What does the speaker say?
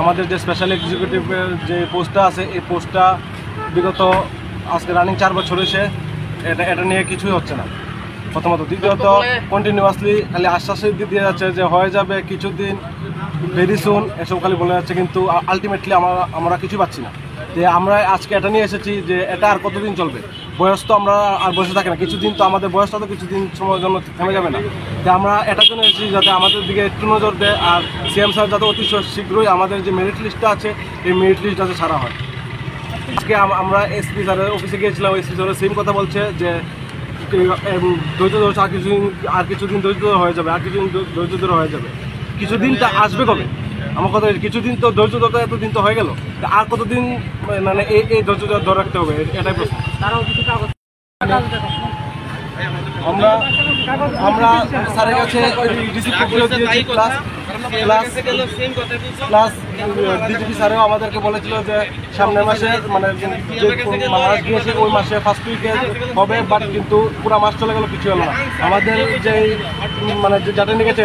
আমাদের যে স্পেশাল এক্সিকিউটিভের যে পোস্টটা আছে, এই পোস্টটা বিগত আজকে রানিং চার বছর হয়েছে। এটা এটা নিয়ে কিছুই হচ্ছে না। প্রথমত। দ্বিতীয়ত কন্টিনিউয়াসলি খালি আশ্বাস দিয়ে যাচ্ছে যে হয়ে যাবে কিছুদিন ভেরি সুন এসব খালি বলে যাচ্ছে, কিন্তু আলটিমেটলি আমরা আমরা কিছু পাচ্ছি না। যে আমরা আজকে এটা নিয়ে এসেছি যে এটা আর কতদিন চলবে? বয়স তো আমরা আর বসে থাকি না। কিছুদিন তো আমাদের বয়সটা তো কিছুদিন সময়ের জন্য থেমে যাবে না। যে আমরা এটার জন্য এসেছি যাতে আমাদের দিকে একটু নজর দেয় আর সিএম স্যার যাতে অতি শীঘ্রই আমাদের যে মেরিট লিস্টটা আছে, এই মেরিট লিস্ট যাতে ছাড়া হয়। আজকে আমরা এসপি স্যারের অফিসে গিয়েছিলাম। এসপি স্যারের সেম কথা বলছে যে ধৈর্য ধরে, আর কিছুদিন আর কিছুদিন ধৈর্য ধরে হয়ে যাবে, আর কিছুদিন ধৈর্য ধরে হয়ে যাবে। কিছুদিনটা আসবে কবে? আমার কথা কিছুদিন তো ধৈর্য ধরতে এতদিন তো হয়ে গেল। আর কতদিন মানে এই এই ধৈর্য ধরে রাখতে হবে? এটাই প্রশ্ন। আমরা আমরা স্যারের কাছে দিয়েছি প্লাস প্লাস প্লাস ডিজিপি স্যারেও আমাদেরকে বলেছিল যে সামনের মাসে মানে যে মাস গিয়েছে ওই মাসে ফার্স্ট উইকে হবে বাট কিন্তু পুরো মাস চলে গেল কিছু হলো না। আমাদের যে মানে যে যাটা নিয়ে গেছে